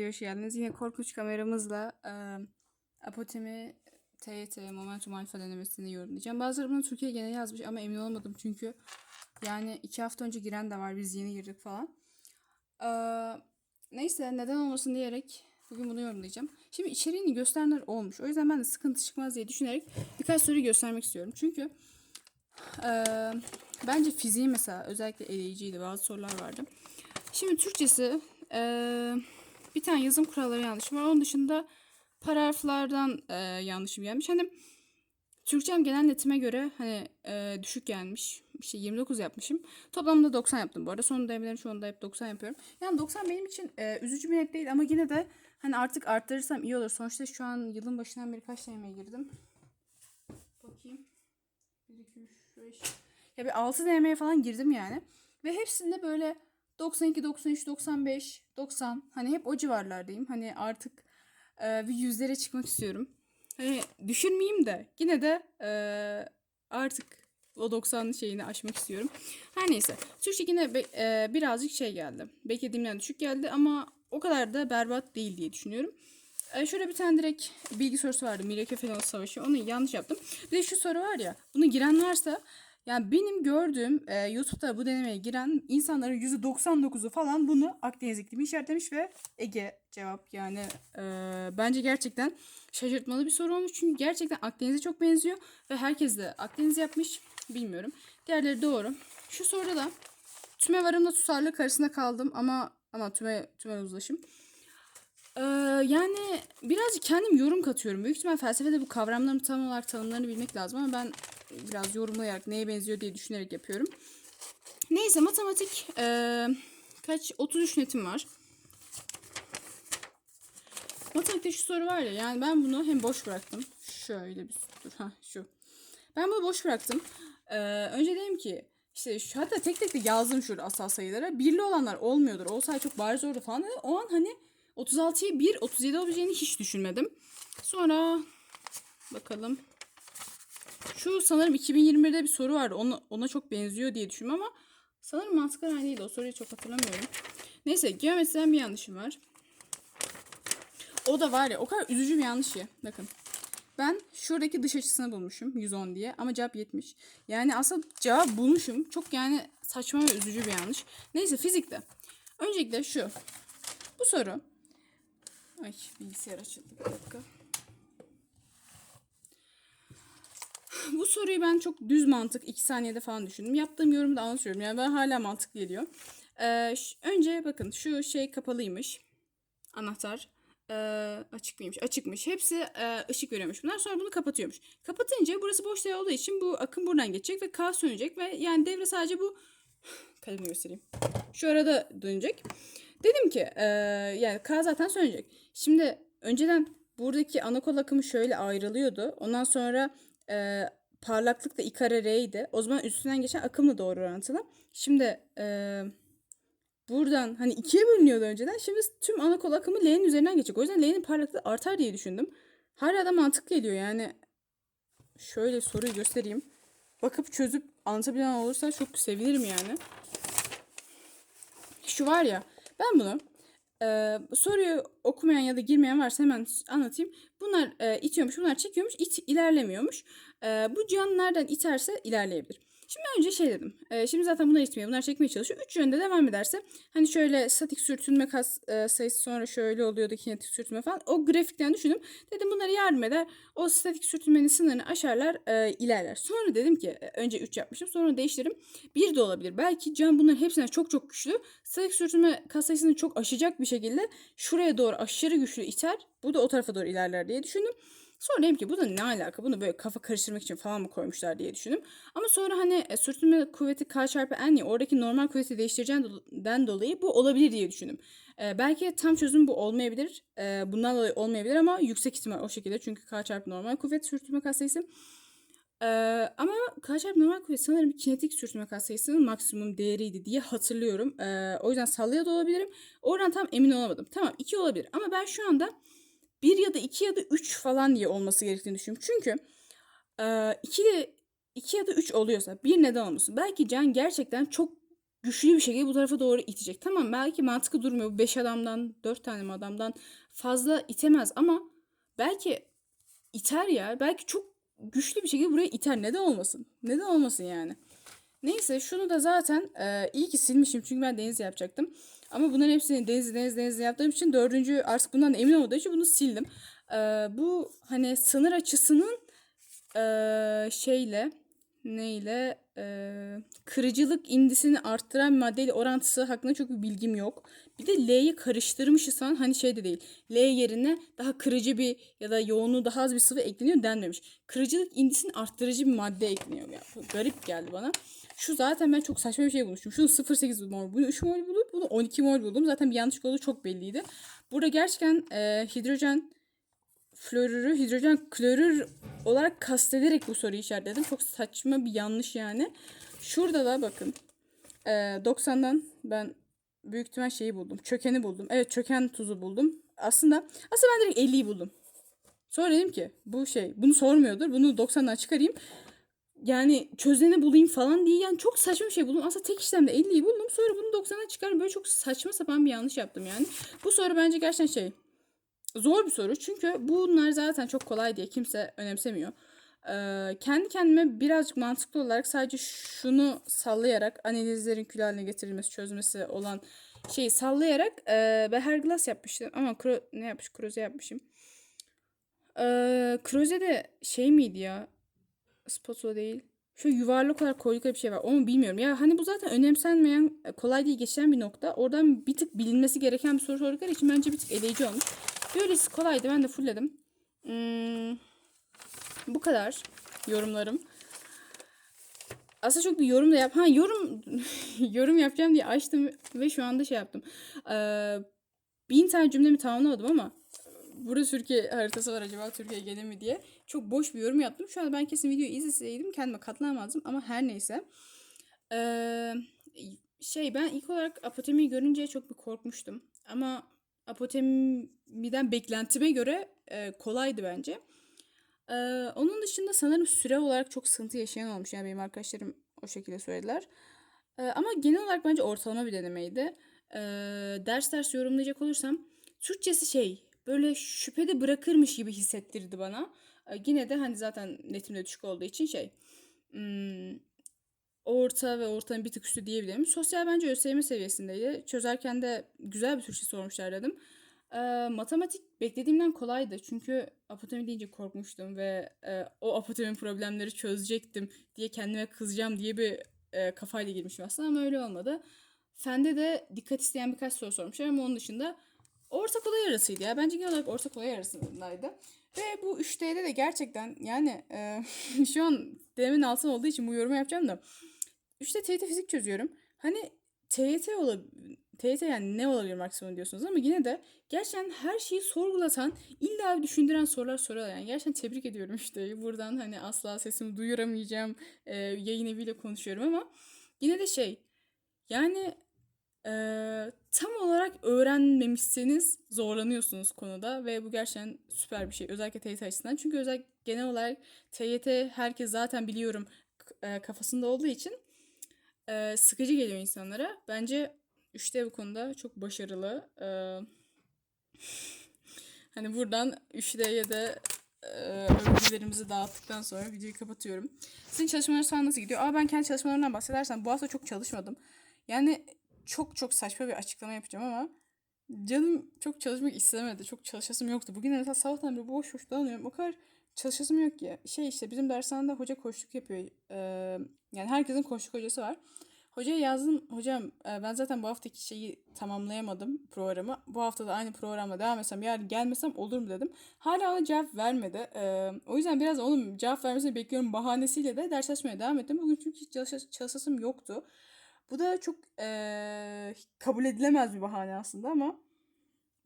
videoya hoş geldiniz. Yine korkunç kameramızla e, Apotemi TYT Momentum Alpha denemesini yorumlayacağım. Bazıları bunu Türkiye geneli yazmış ama emin olamadım çünkü yani iki hafta önce giren de var. Biz yeni girdik falan. E, neyse neden olmasın diyerek bugün bunu yorumlayacağım. Şimdi içeriğini gösterenler olmuş. O yüzden ben de sıkıntı çıkmaz diye düşünerek birkaç soruyu göstermek istiyorum. Çünkü e, bence fiziği mesela özellikle eleyiciydi. Bazı sorular vardı. Şimdi Türkçesi eee, bir tane yazım kuralları yanlışım var. Onun dışında paragraflardan eee, yanlışım gelmiş. Hani Türkçem genel netime göre hani eee, düşük gelmiş. İşte 29 yapmışım. Toplamda 90 yaptım bu arada. Son denemelerin çoğunda hep 90 yapıyorum. Yani 90 benim için eee, üzücü bir net değil ama yine de hani artık arttırırsam iyi olur. Sonuçta şu an yılın başından beri kaç denemeye girdim? Bakayım. 1, 2, 3, 5. Ya bir 6 denemeye falan girdim yani. Ve hepsinde böyle 92, 93, 95, 90 hani hep o civarlardayım. Hani artık e, bir yüzlere çıkmak istiyorum. Hani düşürmeyeyim de yine de e, artık o 90 şeyini aşmak istiyorum. Her neyse. Türkçe yine be- e, birazcık şey geldi. Beklediğimden düşük geldi ama o kadar da berbat değil diye düşünüyorum. E, şöyle bir tane direkt bilgi sorusu vardı. Mireke Fenos Savaşı. Onu yanlış yaptım. Bir de şu soru var ya. Bunu giren varsa yani benim gördüğüm e, YouTube'da bu denemeye giren insanların %99'u falan bunu Akdeniz iklimi işaretlemiş ve Ege cevap. Yani e, bence gerçekten şaşırtmalı bir soru olmuş. Çünkü gerçekten Akdeniz'e çok benziyor ve herkes de Akdeniz yapmış. Bilmiyorum. Diğerleri doğru. Şu soruda da tüme varımla tutarlılık arasında kaldım ama ama tüme tüme uzlaşım. Ee, yani birazcık kendim yorum katıyorum. Büyük ihtimal felsefede bu kavramların tam olarak tanımlarını bilmek lazım ama ben biraz yorumlayarak neye benziyor diye düşünerek yapıyorum. Neyse matematik ee, kaç 33 netim var. Matematikte şu soru var ya yani ben bunu hem boş bıraktım. Şöyle bir dur ha şu. Ben bunu boş bıraktım. Ee, önce dedim ki işte şu, hatta tek tek de yazdım şurada asal sayılara. Birli olanlar olmuyordur. Olsaydı çok bariz orada falan. dedi. O an hani 36'ya 1, 37 olabileceğini hiç düşünmedim. Sonra bakalım. Şu sanırım 2021'de bir soru vardı. Ona, ona çok benziyor diye düşünüyorum ama sanırım mantıklar aynı değil. O soruyu çok hatırlamıyorum. Neyse geometriden bir yanlışım var. O da var ya o kadar üzücü bir yanlış ya. Bakın. Ben şuradaki dış açısını bulmuşum 110 diye ama cevap 70. Yani aslında cevap bulmuşum. Çok yani saçma ve üzücü bir yanlış. Neyse fizikte. Öncelikle şu. Bu soru. Ay bilgisayar açıldı bir dakika. Bu soruyu ben çok düz mantık 2 saniyede falan düşündüm. Yaptığım yorumu da anlatıyorum. Yani ben hala mantık geliyor. Ee, önce bakın şu şey kapalıymış. Anahtar. Ee, açık mıymış? Açıkmış. Hepsi e, ışık veriyormuş bunlar. Sonra bunu kapatıyormuş. Kapatınca burası boş değer olduğu için bu akım buradan geçecek ve K sönecek ve yani devre sadece bu kalemini göstereyim. Şu arada dönecek. Dedim ki e, yani K zaten sönecek. Şimdi önceden buradaki ana kol akımı şöyle ayrılıyordu. Ondan sonra e, parlaklık da I R'ydi. O zaman üstünden geçen akımla doğru orantılı. Şimdi e, buradan hani ikiye bölünüyordu önceden. Şimdi tüm ana kol akımı L'nin üzerinden geçecek. O yüzden L'nin parlaklığı artar diye düşündüm. Hala da mantıklı geliyor yani. Şöyle soruyu göstereyim. Bakıp çözüp anlatabilen olursa çok sevinirim yani. Şu var ya ben bunu e, soruyu okumayan ya da girmeyen varsa hemen anlatayım. Bunlar e, itiyormuş, bunlar çekiyormuş, it, ilerlemiyormuş. E, bu can nereden iterse ilerleyebilir. Şimdi önce şey dedim. e, şimdi zaten bunlar itmiyor, bunlar çekmeye çalışıyor. Üç yönde devam ederse hani şöyle statik sürtünme kas e, sayısı sonra şöyle oluyordu kinetik sürtünme falan. O grafikten düşündüm. Dedim bunlara yardım eder. O statik sürtünmenin sınırını aşarlar, e, ilerler. Sonra dedim ki e, önce 3 yapmışım. Sonra değiştiririm. Bir de olabilir. Belki can bunların hepsinden çok çok güçlü. Statik sürtünme kas sayısını çok aşacak bir şekilde şuraya doğru aşırı güçlü iter. Bu da o tarafa doğru ilerler diye düşündüm. Sonra dedim ki bu da ne alaka? Bunu böyle kafa karıştırmak için falan mı koymuşlar diye düşündüm. Ama sonra hani e, sürtünme kuvveti K çarpı N ya oradaki normal kuvveti değiştireceğinden dolayı bu olabilir diye düşündüm. E, belki tam çözüm bu olmayabilir. E, bundan dolayı olmayabilir ama yüksek ihtimal o şekilde. Çünkü K çarpı normal kuvvet sürtünme katsayısı. Ee, ama K çarpı normal kuvvet sanırım kinetik sürtünme katsayısının maksimum değeriydi diye hatırlıyorum. Ee, o yüzden sallaya da olabilirim. Oradan tam emin olamadım. Tamam 2 olabilir ama ben şu anda 1 ya da 2 ya da 3 falan diye olması gerektiğini düşünüyorum. Çünkü 2 de 2 ya da 3 oluyorsa bir neden olmasın. Belki Can gerçekten çok güçlü bir şekilde bu tarafa doğru itecek. Tamam belki mantıklı durmuyor. 5 adamdan 4 tane adamdan fazla itemez ama belki iter ya. Belki çok güçlü bir şekilde buraya iter. Neden olmasın? Neden olmasın yani? Neyse şunu da zaten e, iyi ki silmişim çünkü ben deniz yapacaktım. Ama bunların hepsini deniz deniz deniz yaptığım için dördüncü artık bundan da emin olmadığı için bunu sildim. E, bu hani sınır açısının e, şeyle neyle e, kırıcılık indisini arttıran maddeyle orantısı hakkında çok bir bilgim yok. Bir de L'yi karıştırmışız falan hani şey de değil. L yerine daha kırıcı bir ya da yoğunluğu daha az bir sıvı ekleniyor denmemiş. Kırıcılık indisini arttırıcı bir madde ekleniyor. Yani garip geldi bana. Şu zaten ben çok saçma bir şey bulmuştum. Şunu 0.8 mol, bunu 3 mol bulup bunu 12 mol buldum. Zaten bir yanlışlık olduğu çok belliydi. Burada gerçekten e, hidrojen florürü hidrojen klorür olarak kastederek bu soruyu işaretledim. Çok saçma bir yanlış yani. Şurada da bakın. E, 90'dan ben büyük ihtimal şeyi buldum. Çökeni buldum. Evet çöken tuzu buldum. Aslında aslında ben direkt 50'yi buldum. Sonra dedim ki bu şey bunu sormuyordur. Bunu 90'dan çıkarayım. Yani çözeni bulayım falan diye yani çok saçma bir şey buldum. Aslında tek işlemde 50'yi buldum. Sonra bunu 90'a çıkarım. Böyle çok saçma sapan bir yanlış yaptım yani. Bu soru bence gerçekten şey zor bir soru. Çünkü bunlar zaten çok kolay diye kimse önemsemiyor. Ee, kendi kendime birazcık mantıklı olarak sadece şunu sallayarak analizlerin kül haline getirilmesi, çözmesi olan şeyi sallayarak e, Beherglas yapmıştım. Ama kro, ne yapmış? Kroze yapmışım. Ee, Kroze'de şey miydi ya? Spatula değil. Şu yuvarlak olarak koydukları bir şey var. Onu bilmiyorum. Ya hani bu zaten önemsenmeyen, kolay değil geçen bir nokta. Oradan bir tık bilinmesi gereken bir soru sordukları için bence bir tık eleyici olmuş. Böylesi kolaydı. Ben de fullledim. Hmm, bu kadar yorumlarım. Aslında çok bir yorum da yap. Ha yorum yorum yapacağım diye açtım ve şu anda şey yaptım. Ee, bin tane cümlemi tamamlamadım ama burada Türkiye haritası var acaba Türkiye gelir mi diye. Çok boş bir yorum yaptım. Şu an ben kesin videoyu izleseydim kendime katlanamazdım ama her neyse. Ee, şey ben ilk olarak apotemiyi görünce çok bir korkmuştum. Ama apotemiden beklentime göre e, kolaydı bence. Ee, onun dışında sanırım süre olarak çok sıkıntı yaşayan olmuş. Yani benim arkadaşlarım o şekilde söylediler. Ee, ama genel olarak bence ortalama bir denemeydi. Ee, ders ders yorumlayacak olursam Türkçesi şey böyle şüphede bırakırmış gibi hissettirdi bana. Ee, yine de hani zaten netimde düşük olduğu için şey hmm, orta ve ortanın bir tık üstü diyebilirim. Sosyal bence ÖSYM seviyesindeydi. Çözerken de güzel bir Türkçe sormuşlar dedim. Ee, matematik beklediğimden kolaydı. Çünkü apotemi deyince korkmuştum ve e, o apotemin problemleri çözecektim diye kendime kızacağım diye bir e, kafayla girmişim aslında ama öyle olmadı. Fende de dikkat isteyen birkaç soru sormuşlar ama onun dışında orta kolay arasıydı ya. Bence genel olarak orta kolay arasındaydı. Ve bu 3D'de de gerçekten yani e, şu an denemin altın olduğu için bu yorumu yapacağım da 3D TYT fizik çözüyorum. Hani TYT olabilir. TYT yani ne olabilir maksimum diyorsunuz ama yine de gerçekten her şeyi sorgulatan, illa düşündüren sorular soruyorlar. Yani gerçekten tebrik ediyorum işte. Buradan hani asla sesimi duyuramayacağım e, yayın eviyle konuşuyorum ama yine de şey yani e, tam olarak öğrenmemişseniz zorlanıyorsunuz konuda ve bu gerçekten süper bir şey. Özellikle TYT açısından. Çünkü özel genel olarak TYT herkes zaten biliyorum e, kafasında olduğu için e, sıkıcı geliyor insanlara. Bence 3D bu konuda çok başarılı. E, hani buradan 3D'ye de e, övgülerimizi dağıttıktan sonra videoyu kapatıyorum. Sizin çalışmalarınız falan nasıl gidiyor? Aa ben kendi çalışmalarımdan bahsedersem bu hafta çok çalışmadım. Yani çok çok saçma bir açıklama yapacağım ama canım çok çalışmak istemedi. Çok çalışasım yoktu. Bugün mesela sabahtan beri boş boş dolanıyorum. O kadar çalışasım yok ki. Şey işte bizim dershanede hoca koçluk yapıyor. Ee, yani herkesin koçluk hocası var. Hocaya yazdım. Hocam e, ben zaten bu haftaki şeyi tamamlayamadım programı. Bu hafta da aynı programla devam etsem yarın gelmesem olur mu dedim. Hala ona cevap vermedi. Ee, o yüzden biraz onun cevap vermesini bekliyorum bahanesiyle de ders çalışmaya devam ettim. Bugün çünkü hiç çalışas- çalışasım yoktu. Bu da çok e, kabul edilemez bir bahane aslında ama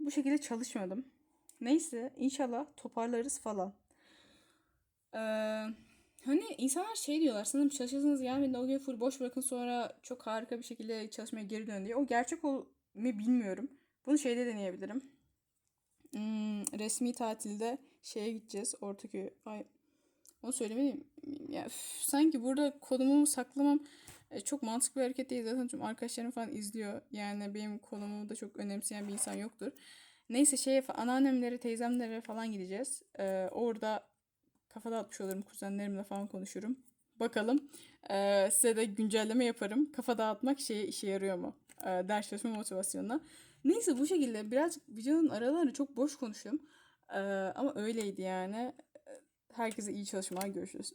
bu şekilde çalışmadım. Neyse inşallah toparlarız falan. Ee, hani insanlar şey diyorlar sanırım çalışırsanız gelmediğinde o gün full boş bırakın sonra çok harika bir şekilde çalışmaya geri dön diye. O gerçek ol mu bilmiyorum. Bunu şeyde deneyebilirim. Hmm, resmi tatilde şeye gideceğiz. Ortaköy. Ay, onu söylemeliyim. Ya, üf, sanki burada konumu saklamam E, çok mantıklı bir hareket değil zaten tüm arkadaşlarım falan izliyor. Yani benim konumu da çok önemseyen bir insan yoktur. Neyse şeye anneannemlere, teyzemlere falan gideceğiz. E, orada kafa dağıtmış olurum. Kuzenlerimle falan konuşurum. Bakalım. E, size de güncelleme yaparım. Kafa dağıtmak şeye işe yarıyor mu? E, ders çalışma motivasyonuna. Neyse bu şekilde birazcık videonun aralarını çok boş konuştum. E, ama öyleydi yani. Herkese iyi çalışmalar. Görüşürüz.